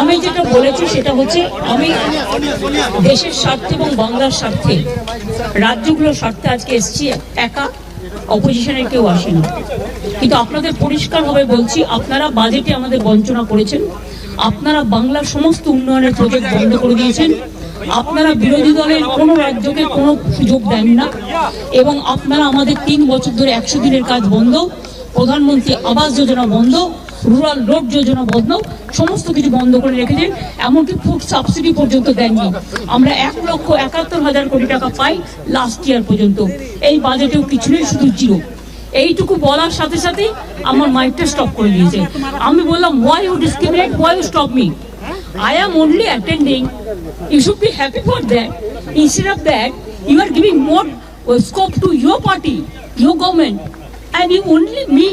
আমি যেটা বলেছি সেটা হচ্ছে আমি দেশের স্বার্থে এবং বাংলার স্বার্থে রাজ্যগুলোর স্বার্থে আজকে এসেছি, একা অপোজিশনের কেউ আসেনি। কিন্তু আপনাদের পরিষ্কারভাবে বলছি, আপনারা বাজেটে আমাদের বঞ্চনা করেছেন, আপনারা বাংলার সমস্ত উন্নয়নের প্রজেক্ট বন্ধ করে দিয়েছেন, আপনারা বিরোধী দলের কোনো রাজ্যকে কোনো সুযোগ দেন না, এবং আপনারা আমাদের তিন বছর ধরে একশো দিনের কাজ বন্ধ, প্রধানমন্ত্রী আবাস যোজনা বন্ধ রুরাল রোড যোজনা বন্ধ সমস্ত কিছু বন্ধ করে রেখেছেন এমনকি ফুড সাবসিডি পর্যন্ত দেননি। আমরা এক লক্ষ একাত্তর হাজার কোটি টাকা পাই লাস্ট ইয়ার পর্যন্ত। এই বাজেটেও কিছু নেই শুধু জিরো এইটুকু বলার সাথে সাথে আমার মাইকটা স্টপ করে দিয়েছে। আমি বললাম why you discriminate why you stop me I am only attending should be happy for that. Instead of that, you are giving more uh, scope to your party, your government, and you only me.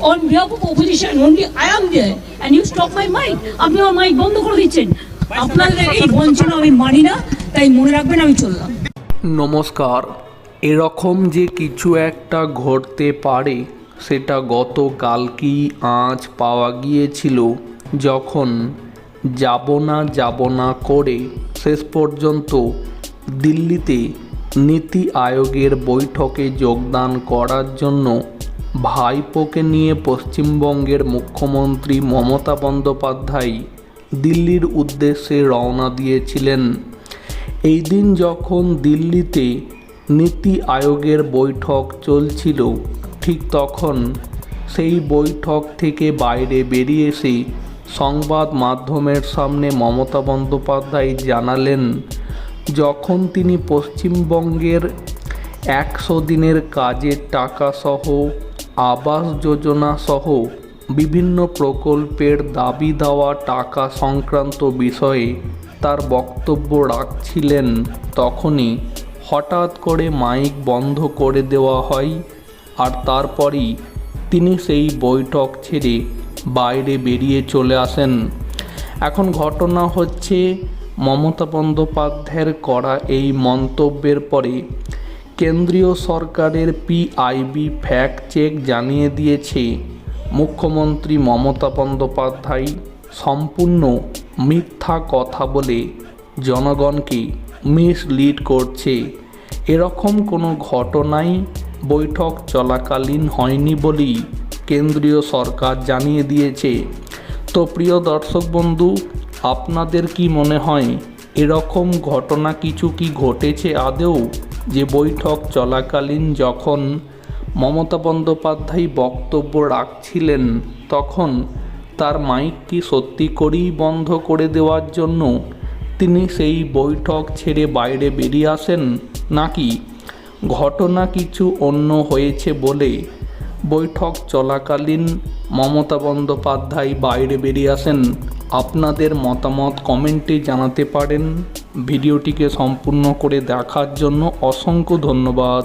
On behalf of opposition. Only I am there, and you stop my mic. আপনি আমার mic বন্ধ করে দিচ্ছেন আপনাদের এই বঞ্চনা আমি মানি না তাই মনে রাখবেন আমি চললাম নমস্কার এরকম যে কিছু একটা ঘটতে পারে সেটা গতকালকেই আজ পাওয়া গিয়েছিল যখন যাব না যাব না করে শেষ পর্যন্ত দিল্লিতে নীতি আয়োগের বৈঠকে যোগদান করার জন্য ভাইপোকে নিয়ে পশ্চিমবঙ্গের মুখ্যমন্ত্রী মমতা বন্দ্যোপাধ্যায় দিল্লির উদ্দেশ্যে রওনা দিয়েছিলেন। এই দিন যখন দিল্লিতে নীতি আয়োগের বৈঠক চলছিল, ঠিক তখন সেই বৈঠক থেকে বাইরে বেরিয়ে এসে সংবাদ মাধ্যমের সামনে মমতা বন্দ্যোপাধ্যায় জানালেন, যখন তিনি পশ্চিমবঙ্গের একশো দিনের কাজের টাকা সহ আবাস যোজনা সহ বিভিন্ন প্রকল্পের দাবি দেওয়া টাকা সংক্রান্ত বিষয়ে তার বক্তব্য রাখছিলেন তখনই হঠাৎ করে মাইক বন্ধ করে দেওয়া হয় আর তারপরই তিনি সেই বৈঠক ছেড়ে বাইরে বেরিয়ে চলে আসেন। এখন ঘটনা হচ্ছে মমতা বন্দ্যোপাধ্যায়ের করা এই মন্তব্যের পরে কেন্দ্রীয় সরকারের পিআইবি ফ্যাক্ট চেক জানিয়ে দিয়েছে। মুখ্যমন্ত্রী মমতা বন্দ্যোপাধ্যায় সম্পূর্ণ মিথ্যা কথা বলে জনগণকে মিসলিড করছে। এরকম কোনো ঘটনাই বৈঠক চলাকালীন হয়নি বলেই কেন্দ্রীয় সরকার জানিয়ে দিয়েছে। তো প্রিয় দর্শক বন্ধু, আপনাদের কি মনে হয়, এরকম ঘটনা কিছু কি ঘটেছে আদেও যে বৈঠক চলাকালীন যখন মমতা বন্দ্যোপাধ্যায় বক্তব্য রাখছিলেন, তখন তার মাইকটি সত্যি করেই বন্ধ করে দেওয়ার জন্য তিনি সেই বৈঠক ছেড়ে বাইরে বেরিয়ে আসেন নাকি ঘটনা কিছু অন্য হয়েছে বলে বৈঠক চলাকালীন মমতা বন্দ্যোপাধ্যায় বাইরে বেরিয়ে আসেন। আপনাদের মতামত কমেন্টে জানাতে পারেন। ভিডিওটিকে সম্পূর্ণ করে দেখার জন্য অসংখ্য ধন্যবাদ।